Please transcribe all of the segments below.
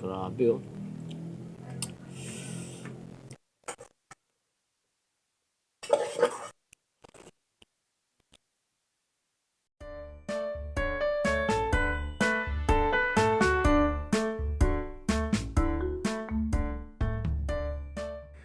Grabe oh.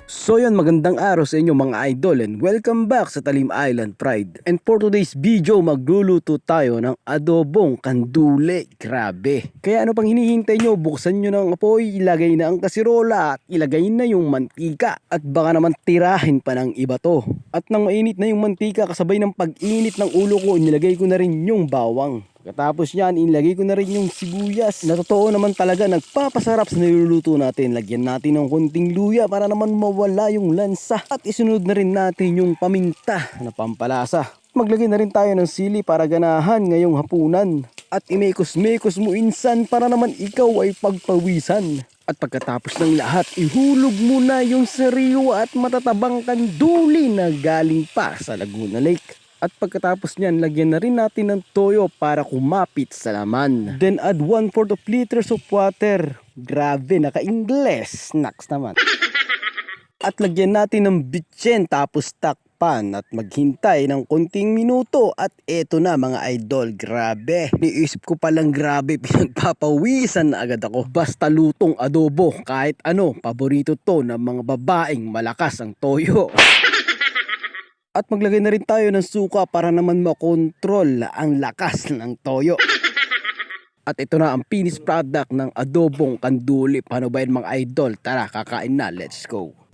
So yun, magandang araw sa inyo mga idol and welcome back sa Talim Island Pride. And for today's video, magluluto tayo ng adobong kandule. Grabe. Kaya ano pang hinihintay nyo, buksan nyo ng apoy, ilagay na ang kasirola at ilagay na yung mantika. At baka naman tirahin pa ng iba to. At nang mainit na yung mantika, kasabay ng pag-init ng ulo ko, nilagay ko na rin yung bawang. Pagkatapos yan, inilagay ko na rin yung sibuyas na totoo naman talaga nagpapasarap sa niluluto natin. Lagyan natin ng konting luya para naman mawala yung lansa. At isunod na rin natin yung paminta na pampalasa. Maglagay na rin tayo ng sili para ganahan ngayong hapunan. At imekos-mekos mo insan para naman ikaw ay pagpawisan. At pagkatapos ng lahat, ihulog mo na yung sariwa at matatabang kanduli na galing pa sa Laguna Lake. At pagkatapos niyan, lagyan na rin natin ng toyo para kumapit sa laman. Then add 1 4 of liters of water. Grabe, naka-Ingles. Snacks naman. At lagyan natin ng bitchen tapos takpan at maghintay ng konting minuto. At eto na mga idol, grabe. Niisip ko palang grabe, pinagpapawisan na agad ako. Basta lutong adobo, kahit ano, paborito to ng mga babaeng malakas ang toyo. At maglagay na rin tayo ng suka para naman makontrol ang lakas ng toyo. At ito na ang finished product ng adobong kanduli. Paano ba yan mga idol? Tara, kakain na. Let's go.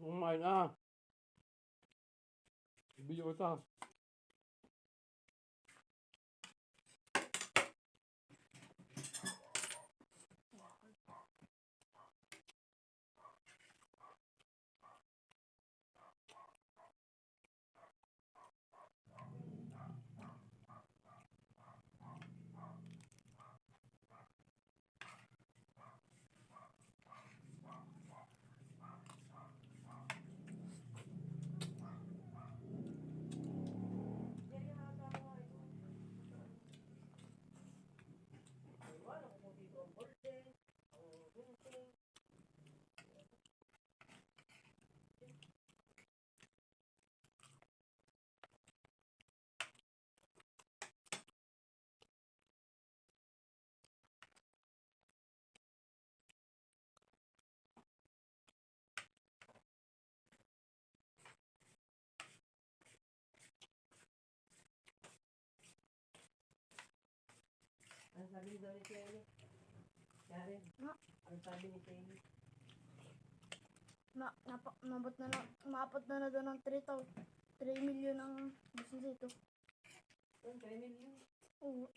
Kumain na. Ibigay ko Ang sabi daw ni Kelly? Karen, Ma, ang sabi ni Kelly? ma, napa, mabot na na, maapot na na doon ng 3,000, 3 million ang business ito. Ang 3 million. Oo.